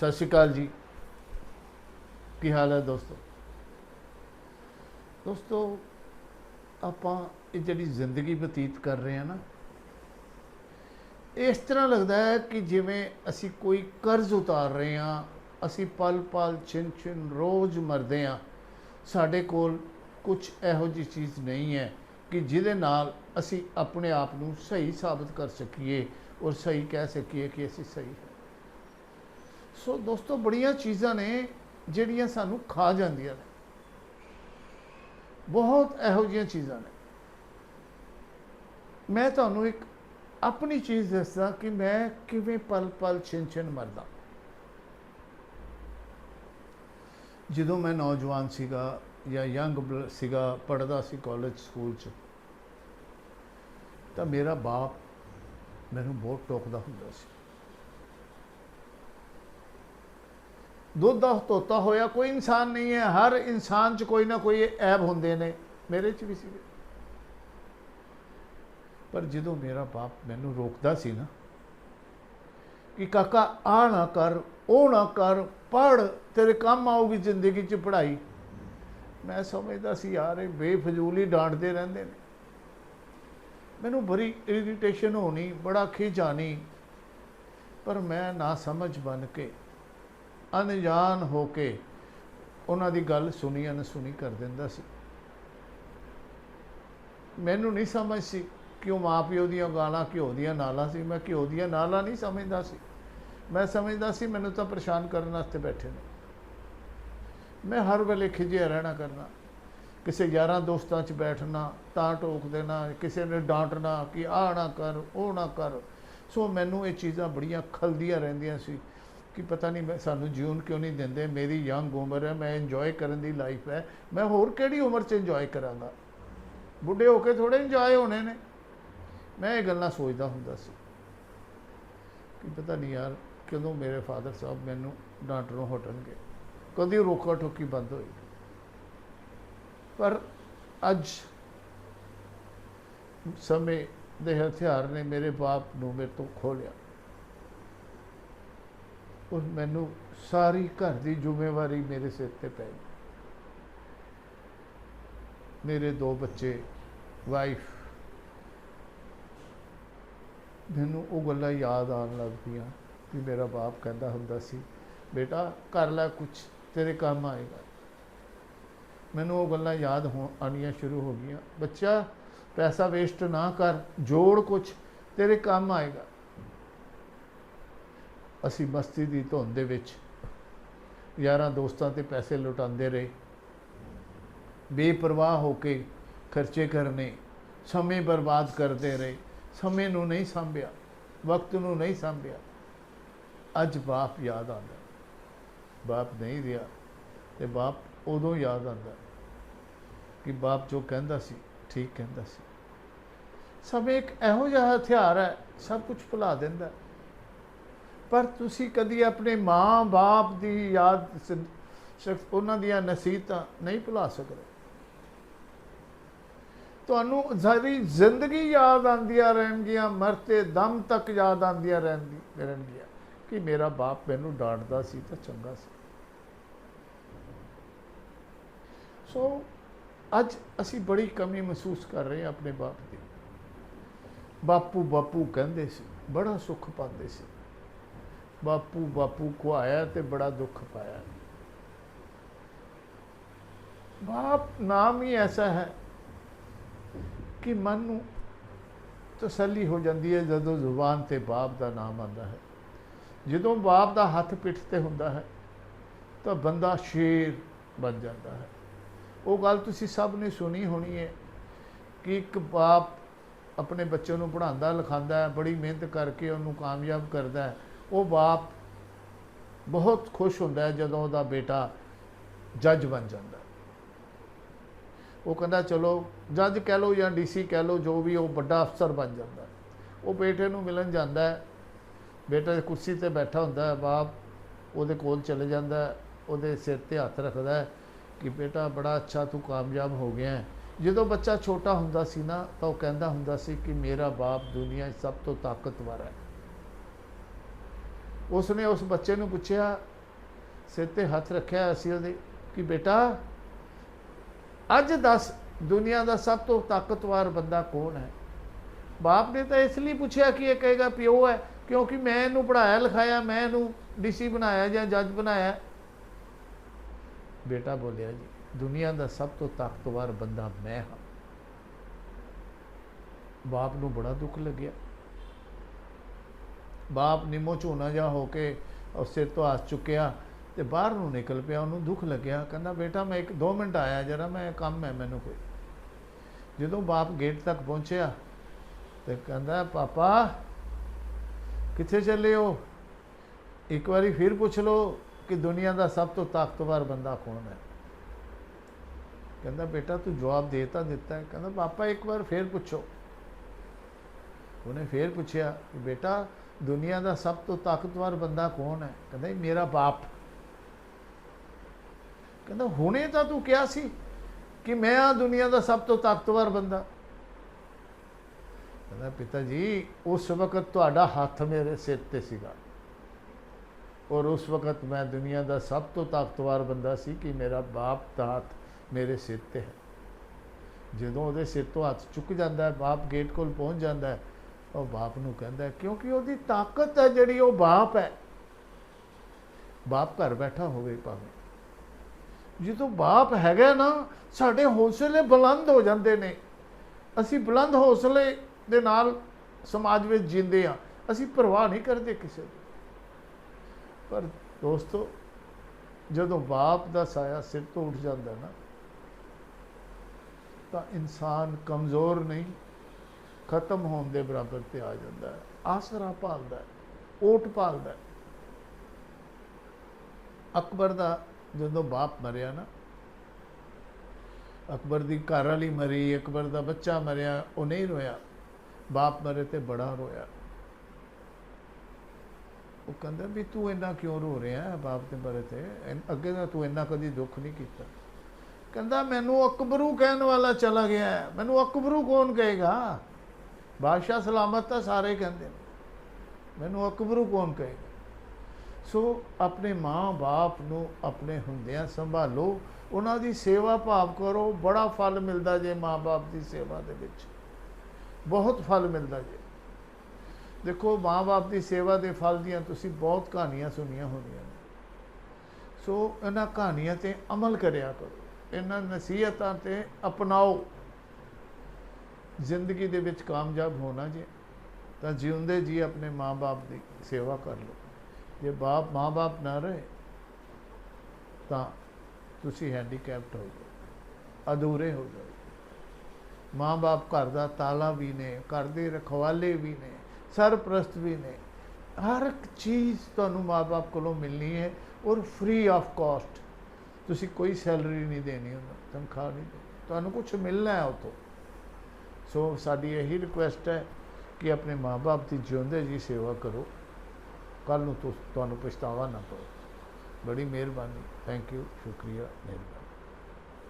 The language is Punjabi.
ਸਤਿ ਸ਼੍ਰੀ ਅਕਾਲ ਜੀ। ਕੀ ਹਾਲ ਹੈ ਦੋਸਤੋ? ਦੋਸਤੋ, ਆਪਾਂ ਇਹ ਜਿਹੜੀ ਜ਼ਿੰਦਗੀ ਬਤੀਤ ਕਰ ਰਹੇ ਹਾਂ ਨਾ, ਇਸ ਤਰ੍ਹਾਂ ਲੱਗਦਾ ਹੈ ਕਿ ਜਿਵੇਂ ਅਸੀਂ ਕੋਈ ਕਰਜ਼ ਉਤਾਰ ਰਹੇ ਹਾਂ, ਅਸੀਂ ਪਲ ਪਲ ਛਿਨ ਛਿਨ ਰੋਜ਼ ਮਰਦੇ ਹਾਂ, ਸਾਡੇ ਕੋਲ ਕੁਝ ਇਹੋ ਜਿਹੀ ਚੀਜ਼ ਨਹੀਂ ਹੈ ਕਿ ਜਿਹਦੇ ਨਾਲ ਅਸੀਂ ਆਪਣੇ ਆਪ ਨੂੰ ਸਹੀ ਸਾਬਤ ਕਰ ਸਕੀਏ ਔਰ ਸਹੀ ਕਹਿ ਸਕੀਏ ਕਿ ਅਸੀਂ ਸਹੀ ਸੋ ਦੋਸਤੋ, ਬੜੀਆਂ ਚੀਜ਼ਾਂ ਨੇ ਜਿਹੜੀਆਂ ਸਾਨੂੰ ਖਾ ਜਾਂਦੀਆਂ ਨੇ। ਬਹੁਤ ਇਹੋ ਜਿਹੀਆਂ ਚੀਜ਼ਾਂ ਨੇ। ਮੈਂ ਤੁਹਾਨੂੰ ਇੱਕ ਆਪਣੀ ਚੀਜ਼ ਦੱਸਦਾ ਕਿ ਮੈਂ ਕਿਵੇਂ ਪਲ ਪਲ ਛਿਨ ਛਿਨ ਮਰਦਾ। ਜਦੋਂ ਮੈਂ ਨੌਜਵਾਨ ਸੀਗਾ ਜਾਂ ਯੰਗ ਸੀਗਾ, ਪੜ੍ਹਦਾ ਸੀ ਕਾਲਜ ਸਕੂਲ 'ਚ, ਤਾਂ ਮੇਰਾ ਬਾਪ ਮੈਨੂੰ ਬਹੁਤ ਟੋਕਦਾ ਹੁੰਦਾ ਸੀ। ਦੁੱਧ ਦਾ ਧੋਤਾ ਹੋਇਆ ਕੋਈ ਇਨਸਾਨ ਨਹੀਂ ਹੈ, ਹਰ ਇਨਸਾਨ 'ਚ ਕੋਈ ਨਾ ਕੋਈ ਐਬ ਹੁੰਦੇ ਨੇ, ਮੇਰੇ 'ਚ ਵੀ ਸੀ। ਪਰ ਜਦੋਂ ਮੇਰਾ ਬਾਪ ਮੈਨੂੰ ਰੋਕਦਾ ਸੀ ਨਾ ਕਿ ਕਾਕਾ ਆ ਨਾ ਕਰ, ਉਹ ਨਾ ਕਰ ਪੜ ਤੇਰੇ ਕੰਮ ਆਊਗੀ ਜ਼ਿੰਦਗੀ 'ਚ ਪੜ੍ਹਾਈ। ਮੈਂ ਸਮਝਦਾ ਸੀ, ਯਾਰ ਇਹ ਬੇਫਜ਼ੂਲੀ ਡਾਂਟਦੇ ਰਹਿੰਦੇ ਨੇ। ਮੈਨੂੰ ਬੜੀ ਇਰੀਟੇਸ਼ਨ ਹੋਣੀ, ਬੜਾ ਖਿਜਾਣੀ ਪਰ ਮੈਂ ਨਾ ਸਮਝ ਬਣ ਕੇ ਅਣਜਾਣ ਹੋ ਕੇ ਉਹਨਾਂ ਦੀ ਗੱਲ ਸੁਣੀ ਅਨਸੁਣੀ ਕਰ ਦਿੰਦਾ ਸੀ। ਮੈਨੂੰ ਨਹੀਂ ਸਮਝ ਸੀ ਕਿ ਉਹ ਮਾਪਿਓ ਦੀਆਂ ਗਾਲਾਂ ਘਿਓ ਦੀਆਂ ਨਾਲਾਂ ਸੀ। ਮੈਂ ਘਿਓ ਦੀਆਂ ਨਾਲਾਂ ਨਹੀਂ ਸਮਝਦਾ ਸੀ। ਮੈਂ ਸਮਝਦਾ ਸੀ ਮੈਨੂੰ ਤਾਂ ਪਰੇਸ਼ਾਨ ਕਰਨ ਵਾਸਤੇ ਬੈਠੇ ਨੇ। ਮੈਂ ਹਰ ਵੇਲੇ ਖਿਜਿਆ ਰਹਿਣਾ ਕਰਨਾ, ਕਿਸੇ ਯਾਰਾਂ ਦੋਸਤਾਂ 'ਚ ਬੈਠਣਾ, ਤਾਂ ਟੋਕ ਦੇਣਾ, ਕਿਸੇ ਨੇ ਡਾਂਟਣਾ ਕਿ ਆਹ ਨਾ ਕਰ, ਉਹ ਨਾ ਕਰ। ਸੋ ਮੈਨੂੰ ਇਹ ਚੀਜ਼ਾਂ ਬੜੀਆਂ ਖਲਦੀਆਂ ਰਹਿੰਦੀਆਂ ਸੀ। ਕਿ ਪਤਾ ਨਹੀਂ ਮੈਂ ਸਾਨੂੰ ਜੀਵਨ ਕਿਉਂ ਨਹੀਂ ਦਿੰਦੇ? ਮੇਰੀ ਯੰਗ ਉਮਰ ਹੈ, ਮੈਂ ਇੰਜੋਏ ਕਰਨ ਦੀ ਲਾਈਫ ਹੈ। ਮੈਂ ਹੋਰ ਕਿਹੜੀ ਉਮਰ 'ਚ ਇੰਜੋਏ ਕਰਾਂਗਾ? ਬੁੱਢੇ ਹੋ ਕੇ ਥੋੜੇ ਇੰਜੋਏ ਹੋਣੇ ਨੇ। ਮੈਂ ਇਹ ਗੱਲਾਂ ਸੋਚਦਾ ਹੁੰਦਾ ਸੀ। ਕਿ ਪਤਾ ਨਹੀਂ ਯਾਰ, ਕਦੋਂ ਮੇਰੇ ਫਾਦਰ ਸਾਹਿਬ ਮੈਨੂੰ ਡਾਂਟਣੋਂ ਹਟਣਗੇ? ਕਦੀ ਰੋਕਾ ਟੋਕੀ ਬੰਦ ਹੋਈ। ਪਰ ਅੱਜ ਸਮੇਂ ਦੇ ਹਥਿਆਰ ਨੇ ਮੇਰੇ ਬਾਪ ਨੂੰ ਮੇਰੇ ਤੋਂ ਖੋਲਿਆ ਉਹ ਮੈਨੂੰ ਸਾਰੀ ਘਰ ਦੀ ਜ਼ਿੰਮੇਵਾਰੀ ਮੇਰੇ ਸਿਰ ਤੇ ਪੈ ਗਈ। ਮੇਰੇ ਦੋ ਬੱਚੇ ਵਾਈਫ ਮੈਨੂੰ ਉਹ ਗੱਲਾਂ ਯਾਦ ਆਉਣ ਲੱਗਦੀਆਂ ਪਈਆਂ ਕਿ ਮੇਰਾ ਬਾਪ ਕਹਿੰਦਾ ਹੁੰਦਾ ਸੀ, ਬੇਟਾ, ਕਰ ਲੈ ਕੁਝ ਤੇਰੇ ਕੰਮ ਆਏਗਾ। ਮੈਨੂੰ ਉਹ ਗੱਲਾਂ ਯਾਦ ਹੋ ਆਉਣੀਆਂ ਸ਼ੁਰੂ ਹੋ ਗਈਆਂ। ਬੱਚਾ, ਪੈਸਾ ਵੇਸਟ ਨਾ ਕਰ, ਜੋੜ ਕੁਝ ਤੇਰੇ ਕੰਮ ਆਏਗਾ। ਅਸੀਂ ਮਸਤੀ ਦੀ ਧੁੰਦ ਦੇ ਵਿੱਚ ਯਾਰਾਂ ਦੋਸਤਾਂ ਤੇ ਪੈਸੇ ਲੁਟਾਉਂਦੇ ਰਹੇ। ਬੇਪਰਵਾਹ ਹੋ ਕੇ ਖਰਚੇ ਕਰਨੇ, ਸਮੇਂ ਬਰਬਾਦ ਕਰਦੇ ਰਹੇ। ਸਮੇਂ ਨੂੰ ਨਹੀਂ ਸੰਭਿਆ, ਵਕਤ ਨੂੰ ਨਹੀਂ ਸੰਭਿਆ। ਅੱਜ ਬਾਪ ਯਾਦ ਆਉਂਦਾ। ਬਾਪ ਨਹੀਂ ਰਿਹਾ ਤੇ ਬਾਪ ਉਦੋਂ ਯਾਦ ਆਉਂਦਾ ਕਿ ਬਾਪ ਜੋ ਕਹਿੰਦਾ ਸੀ, ਠੀਕ ਕਹਿੰਦਾ ਸੀ। ਸਮੇਂ ਇੱਕ ਇਹੋ ਜਿਹਾ ਹਥਿਆਰ ਹੈ, ਸਭ ਕੁਝ ਭੁਲਾ ਦਿੰਦਾ। ਪਰ ਤੁਸੀਂ ਕਦੀ ਆਪਣੇ ਮਾਂ-ਬਾਪ ਦੀ ਯਾਦ ਸ਼ਖਸ ਉਹਨਾਂ ਦੀਆਂ ਨਸੀਹਤਾਂ ਨਹੀਂ ਭੁਲਾ ਸਕਦੇ। ਤੁਹਾਨੂੰ ਸਾਰੀ ਜ਼ਿੰਦਗੀ ਯਾਦ ਆਉਂਦੀਆਂ ਰਹਿਣਗੀਆਂ, ਮਰਤੇ ਦਮ ਤੱਕ ਯਾਦ ਆਉਂਦੀਆਂ ਰਹਿਣਗੀ ਰਹਿਣਗੀਆਂ। ਕਿ ਮੇਰਾ ਬਾਪ ਮੈਨੂੰ ਡਾਂਟਦਾ ਸੀ ਤਾਂ ਚੰਗਾ ਸੀ। ਸੋ, ਅੱਜ ਅਸੀਂ ਬੜੀ ਕਮੀ ਮਹਿਸੂਸ ਕਰ ਰਹੇ ਹਾਂ ਆਪਣੇ ਬਾਪ ਦੀ। ਬਾਪੂ ਬਾਪੂ ਕਹਿੰਦੇ ਸੀ, ਬੜਾ ਸੁੱਖ ਪਾਉਂਦੇ ਸੀ। ਬਾਪੂ ਬਾਪੂ ਖਵਾਇਆ ਤੇ ਬੜਾ ਦੁੱਖ ਪਾਇਆ। ਬਾਪ ਨਾਮ ਹੀ ਐਸਾ ਹੈ ਕਿ ਮਨ ਨੂੰ ਤਸੱਲੀ ਹੋ ਜਾਂਦੀ ਹੈ ਜਦੋਂ ਜ਼ੁਬਾਨ ਤੇ ਬਾਪ ਦਾ ਨਾਮ ਆਉਂਦਾ ਹੈ। ਜਦੋਂ ਬਾਪ ਦਾ ਹੱਥ ਪਿੱਠ ਤੇ ਹੁੰਦਾ ਹੈ, ਤਾਂ ਬੰਦਾ ਸ਼ੇਰ ਬਣ ਜਾਂਦਾ ਹੈ। ਉਹ ਗੱਲ ਤੁਸੀਂ ਸਭ ਨੇ ਸੁਣੀ ਹੋਣੀ ਹੈ ਕਿ ਇੱਕ ਬਾਪ ਆਪਣੇ ਬੱਚੇ ਨੂੰ ਪੜ੍ਹਾਉਂਦਾ, ਲਿਖਾਉਂਦਾ ਹੈ ਬੜੀ ਮਿਹਨਤ ਕਰਕੇ ਉਹਨੂੰ ਕਾਮਯਾਬ ਕਰਦਾ ਹੈ। ਉਹ ਬਾਪ ਬਹੁਤ ਖੁਸ਼ ਹੁੰਦਾ ਹੈ ਜਦੋਂ ਉਹਦਾ ਬੇਟਾ ਜੱਜ ਬਣ ਜਾਂਦਾ ਉਹ ਕਹਿੰਦਾ, ਚਲੋ, ਜੱਜ ਕਹਿ ਲਓ ਜਾਂ ਡੀਸੀ ਕਹਿ ਲਓ, ਜੋ ਵੀ ਉਹ ਵੱਡਾ ਅਫਸਰ ਬਣ ਜਾਂਦਾ ਉਹ ਬੇਟੇ ਨੂੰ ਮਿਲਣ ਜਾਂਦਾ ਹੈ। ਬੇਟਾ ਕੁਰਸੀ ਤੇ ਬੈਠਾ ਹੁੰਦਾ ਹੈ, ਬਾਪ ਉਹਦੇ ਕੋਲ ਚਲੇ ਜਾਂਦਾ ਉਹਦੇ ਸਿਰ ਤੇ ਹੱਥ ਰੱਖਦਾ ਹੈ ਕਿ ਬੇਟਾ ਬੜਾ ਅੱਛਾ ਤੂੰ ਕਾਮਯਾਬ ਹੋ ਗਿਆ ਹੈ। ਜਦੋਂ ਬੱਚਾ ਛੋਟਾ ਹੁੰਦਾ ਸੀ ਨਾ, ਤਾਂ ਉਹ ਕਹਿੰਦਾ ਹੁੰਦਾ ਸੀ ਕਿ ਮੇਰਾ ਬਾਪ ਦੁਨੀਆ 'ਚ ਸਭ ਤੋਂ ਤਾਕਤਵਰ ਹੈ। ਉਸਨੇ ਉਸ ਬੱਚੇ ਨੂੰ ਪੁੱਛਿਆ, ਸਿਰ ਤੇ ਹੱਥ ਰੱਖਿਆ ਅਸੀਂ ਉਹਦੇ, ਕਿ ਬੇਟਾ, ਅੱਜ ਦੱਸ ਦੁਨੀਆ ਦਾ ਸਭ ਤੋਂ ਤਾਕਤਵਰ ਬੰਦਾ ਕੌਣ ਹੈ? ਬਾਪ ਨੇ ਤਾਂ ਇਸ ਲਈ ਪੁੱਛਿਆ ਕਿ ਇਹ ਕਹੇਗਾ, ਪਿਓ ਹੈ, ਕਿਉਂਕਿ ਮੈਂ ਇਹਨੂੰ ਪੜਾਇਆ ਲਿਖਾਇਆ, ਮੈਂ ਇਹਨੂੰ ਡੀਸੀ ਬਣਾਇਆ ਜਾਂ ਜੱਜ ਬਣਾਇਆ। ਬੇਟਾ ਬੋਲਿਆ, ਜੀ, ਦੁਨੀਆ ਦਾ ਸਭ ਤੋਂ ਤਾਕਤਵਰ ਬੰਦਾ ਮੈਂ ਹਾਂ। ਬਾਪ ਨੂੰ ਬੜਾ ਦੁੱਖ ਲੱਗਿਆ। ਬਾਪ ਨਿੰਮੋ ਝੋਨਾ ਜਾ ਹੋ ਕੇ ਉਹ ਸਿਰ ਤੋਂ ਆਸ ਚੁੱਕਿਆ ਤੇ ਬਾਹਰ ਨੂੰ ਨਿਕਲ ਪਿਆ, ਉਹਨੂੰ ਦੁੱਖ ਲੱਗਿਆ। ਕਹਿੰਦਾ, ਬੇਟਾ, ਮੈਂ ਇੱਕ 2 ਮਿੰਟ ਆਇਆ, ਜਰਾ ਮੈਂ ਕੰਮ ਹੈ ਮੈਨੂੰ ਕੋਈ। ਜਦੋਂ ਬਾਪ ਗੇਟ ਤੱਕ ਪਹੁੰਚਿਆ ਤੇ ਕਹਿੰਦਾ, ਪਾਪਾ, ਕਿੱਥੇ ਚੱਲੇ ਹੋ? ਇੱਕ ਵਾਰੀ ਫਿਰ ਪੁੱਛ ਲਓ ਕਿ ਦੁਨੀਆ ਦਾ ਸਭ ਤੋਂ ਤਾਕਤਵਰ ਬੰਦਾ ਕੌਣ ਹੈ। ਕਹਿੰਦਾ, ਬੇਟਾ, ਤੂੰ ਜਵਾਬ ਦੇ ਤਾਂ ਦਿੱਤਾ ਕਹਿੰਦਾ, ਪਾਪਾ, ਇੱਕ ਵਾਰ ਫੇਰ ਪੁੱਛੋ। ਉਹਨੇ ਫੇਰ ਪੁੱਛਿਆ ਕਿ, ਬੇਟਾ ਦੁਨੀਆ ਦਾ ਸਭ ਤੋਂ ਤਾਕਤਵਰ ਬੰਦਾ ਕੌਣ ਹੈ? ਕਹਿੰਦਾ ਜੀ, ਮੇਰਾ ਬਾਪ। ਕਹਿੰਦਾ ਹੁਣੇ ਤਾਂ ਤੂੰ ਕਿਹਾ ਸੀ ਕਿ ਮੈਂ ਆ ਦੁਨੀਆ ਦਾ ਸਭ ਤੋਂ ਤਾਕਤਵਰ ਬੰਦਾ। ਕਹਿੰਦਾ ਪਿਤਾ ਜੀ ਉਸ ਵਕਤ ਤੁਹਾਡਾ ਹੱਥ ਮੇਰੇ ਸਿਰ ਤੇ ਸੀਗਾ। ਔਰ ਉਸ ਵਕਤ ਮੈਂ ਦੁਨੀਆ ਦਾ ਸਭ ਤੋਂ ਤਾਕਤਵਰ ਬੰਦਾ ਸੀ ਕਿ ਮੇਰਾ ਬਾਪ ਦਾ ਹੱਥ ਮੇਰੇ ਸਿਰ ਤੇ ਹੈ। ਜਦੋਂ ਉਹਦੇ ਸਿਰ ਤੋਂ ਹੱਥ ਚੁੱਕ ਜਾਂਦਾ ਹੈ ਬਾਪ ਗੇਟ ਕੋਲ ਪਹੁੰਚ ਜਾਂਦਾ ਹੈ ਉਹ ਬਾਪ ਨੂੰ ਕਹਿੰਦਾ ਕਿਉਂਕਿ ਉਹਦੀ ਤਾਕਤ ਹੈ ਜਿਹੜੀ, ਉਹ ਬਾਪ ਹੈ। ਬਾਪ ਘਰ ਬੈਠਾ ਹੋਵੇ ਭਾਵੇਂ। ਜਦੋਂ ਬਾਪ ਹੈਗਾ ਨਾ, ਸਾਡੇ ਹੌਸਲੇ ਬੁਲੰਦ ਹੋ ਜਾਂਦੇ ਨੇ। ਅਸੀਂ ਬੁਲੰਦ ਹੌਸਲੇ ਦੇ ਨਾਲ ਸਮਾਜ ਵਿੱਚ ਜਿੰਦੇ ਆ ਅਸੀਂ ਪਰਵਾਹ ਨਹੀਂ ਕਰਦੇ ਕਿਸੇ ਦੀ। ਪਰ ਦੋਸਤੋ, ਜਦੋਂ ਬਾਪ ਦਾ ਸਾਇਆ ਸਿਰ ਤੋਂ ਉੱਠ ਜਾਂਦਾ ਨਾ, ਤਾਂ ਇਨਸਾਨ ਕਮਜ਼ੋਰ ਨਹੀਂ ਖਤਮ ਹੋਣ ਦੇ ਬਰਾਬਰ ਤੇ ਆ ਜਾਂਦਾ ਹੈ। ਆਸਰਾ ਭਾਲਦਾ ਹੈ, ਓਟ ਭਾਲਦਾ ਹੈ। ਅਕਬਰ ਦਾ ਜਦੋਂ ਬਾਪ ਮਰਿਆ ਨਾ, ਅਕਬਰ ਦੀ ਘਰ ਵਾਲੀ ਮਰੀ, ਅਕਬਰ ਦਾ ਬੱਚਾ ਮਰਿਆ ਉਹ ਨਹੀਂ ਰੋਇਆ। ਬਾਪ ਮਰੇ ਤੇ ਬੜਾ ਰੋਇਆ। ਉਹ ਕਹਿੰਦਾ ਵੀ ਤੂੰ ਇੰਨਾ ਕਿਉਂ ਰੋ ਰਿਹਾ ਬਾਪ ਤੇ ਮਰੇ ਤੇ? ਅੱਗੇ ਦਾ ਤੂੰ ਇੰਨਾ ਕਦੀ ਦੁੱਖ ਨਹੀਂ ਕੀਤਾ। ਕਹਿੰਦਾ ਮੈਨੂੰ ਅਕਬਰੂ ਕਹਿਣ ਵਾਲਾ ਚਲਾ ਗਿਆ ਹੈ। ਮੈਨੂੰ ਅਕਬਰੂ ਕੌਣ ਕਹੇਗਾ? ਬਾਦਸ਼ਾਹ ਸਲਾਮਤ ਤਾਂ ਸਾਰੇ ਕਹਿੰਦੇ ਨੇ। ਮੈਨੂੰ ਅਕਬਰੂ ਕੌਣ ਕਹੇਗਾ? ਸੋ ਆਪਣੇ ਮਾਂ-ਬਾਪ ਨੂੰ ਆਪਣੇ ਹੁੰਦਿਆਂ ਸੰਭਾਲੋ। ਉਹਨਾਂ ਦੀ ਸੇਵਾ ਭਾਵ ਕਰੋ। ਬੜਾ ਫਲ ਮਿਲਦਾ ਜੇ ਮਾਂ-ਬਾਪ ਦੀ ਸੇਵਾ ਦੇ ਵਿੱਚ। ਬਹੁਤ ਫਲ ਮਿਲਦਾ ਜੇ। ਦੇਖੋ ਮਾਂ-ਬਾਪ ਦੀ ਸੇਵਾ ਦੇ ਫਲ ਦੀਆਂ ਤੁਸੀਂ ਬਹੁਤ ਕਹਾਣੀਆਂ ਸੁਣੀਆਂ ਹੋਣੀਆਂ ਨੇ। ਸੋ ਇਹਨਾਂ ਕਹਾਣੀਆਂ ਤੇ ਅਮਲ ਕਰਿਆ ਕਰੋ। ਇਹਨਾਂ ਨਸੀਹਤਾਂ ਤੇ ਅਪਣਾਓ। ਜ਼ਿੰਦਗੀ ਦੇ ਵਿੱਚ ਕਾਮਯਾਬ ਹੋਣਾ ਜੇ, ਤਾਂ ਜਿਉਂਦੇ ਜੀ ਆਪਣੇ ਮਾਂ-ਬਾਪ ਦੀ ਸੇਵਾ ਕਰ ਲਓ। ਜੇ ਬਾਪ, ਮਾਂ-ਬਾਪ ਨਾ ਰਹੇ, ਤਾਂ ਤੁਸੀਂ ਹੈਂਡੀਕੈਪਟ ਹੋ ਜਾਓ, ਅਧੂਰੇ ਹੋ ਜਾਓ। ਮਾਂ-ਬਾਪ ਘਰ ਦਾ ਤਾਲਾ ਵੀ ਨੇ, ਘਰ ਦੇ ਰਖਵਾਲੇ ਵੀ ਨੇ, ਸਰਪ੍ਰਸਤ ਵੀ ਨੇ। ਹਰ ਇੱਕ ਚੀਜ਼ ਤੁਹਾਨੂੰ ਮਾਂ-ਬਾਪ ਕੋਲੋਂ ਮਿਲਣੀ ਹੈ ਔਰ ਫ੍ਰੀ ਆਫ ਕਾਸਟ ਤੁਸੀਂ ਕੋਈ ਸੈਲਰੀ ਨਹੀਂ ਦੇਣੀ, ਉਹਨਾਂ ਤਨਖਾਹ ਨਹੀਂ ਦੇਣੀ। ਤੁਹਾਨੂੰ ਕੁਝ ਮਿਲਣਾ ਹੈ ਉਤੋਂ ਸੋ ਸਾਡੀ ਇਹੀ ਰਿਕੁਐਸਟ ਹੈ ਕਿ ਆਪਣੇ ਮਾਂ-ਬਾਪ ਦੀ ਜਿਉਂਦੇ ਜੀ ਸੇਵਾ ਕਰੋ। ਕੱਲ ਨੂੰ ਤੁਹਾਨੂੰ ਪਛਤਾਵਾ ਨਾ ਪਵੇ। ਬੜੀ ਮਿਹਰਬਾਨੀ। ਥੈਂਕ ਯੂ ਸ਼ੁਕਰੀਆ। ਮਿਹਰਬਾਨੀ।